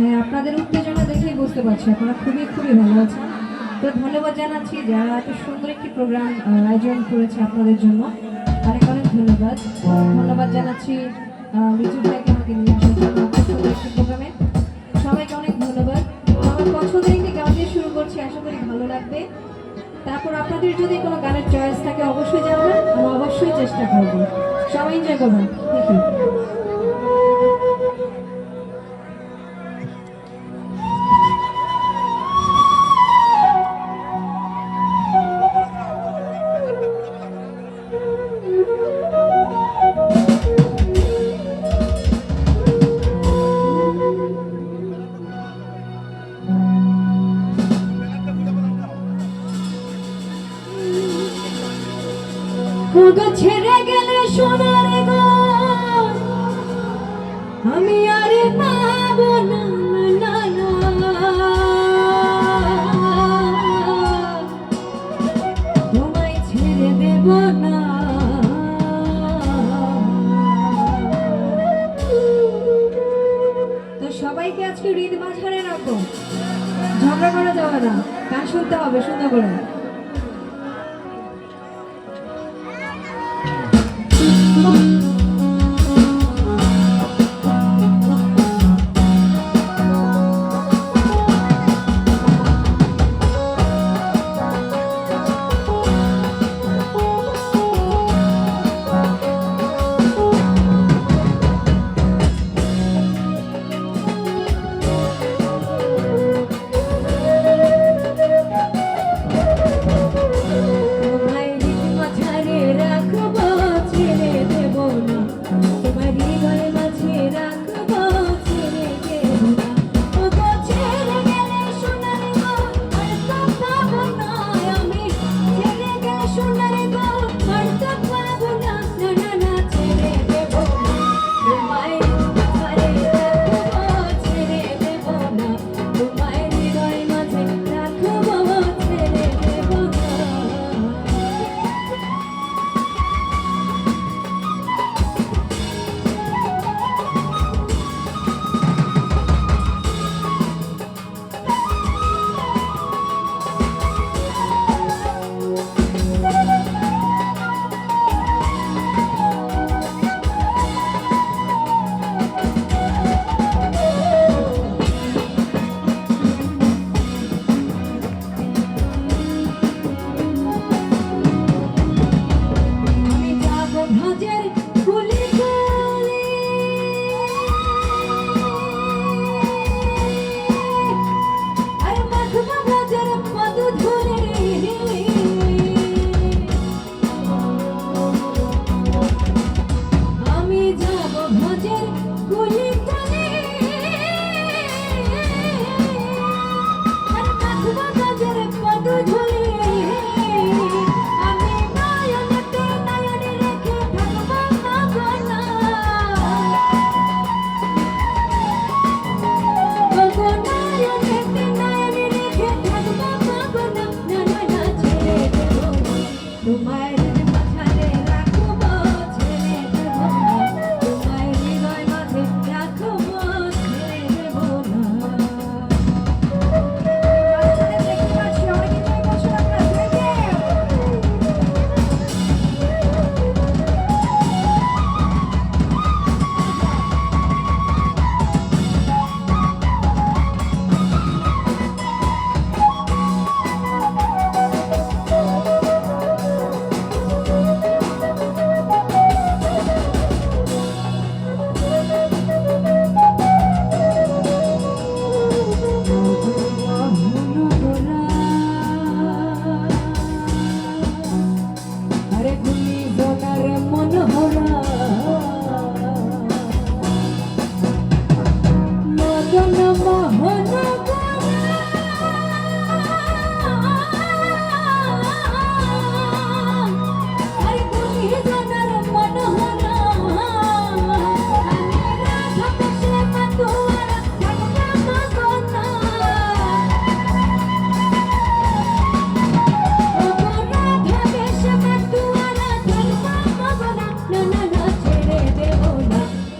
হ্যাঁ আপনাদের উত্তেজনা দেখেই বুঝতে পারছি। আপনারা খুবই খুবই ভালো আছেন। তো ধন্যবাদ জানাচ্ছি যারা এত সুন্দর একটি প্রোগ্রাম আয়োজন করেছে আপনাদের জন্য। অনেক অনেক ধন্যবাদ। ধন্যবাদ জানাচ্ছি লিচু ভাইকে আমাকে নিয়ে সুন্দর একটি প্রোগ্রামে সবাইকে অনেক ধন্যবাদ। আমার পছন্দের একটি গান দিয়ে শুরু করছি, আশা করি ভালো লাগবে। তারপর আপনাদের যদি কোনো গানের চয়েস থাকে, অবশ্যই জানাবেন। আমি অবশ্যই চেষ্টা করব। সবাই এনজয় করবেন। থ্যাংক ইউ গো ছেড়ে গেলে সোনার গো আমি আর পাবো না না তোমায় ছেড়ে দেব না। তো সবাইকে আজকে হৃদ মাঝারে রাখো। ঝগড়া করা যাবে না। গান শুনতে হবে, সুন্দর করে।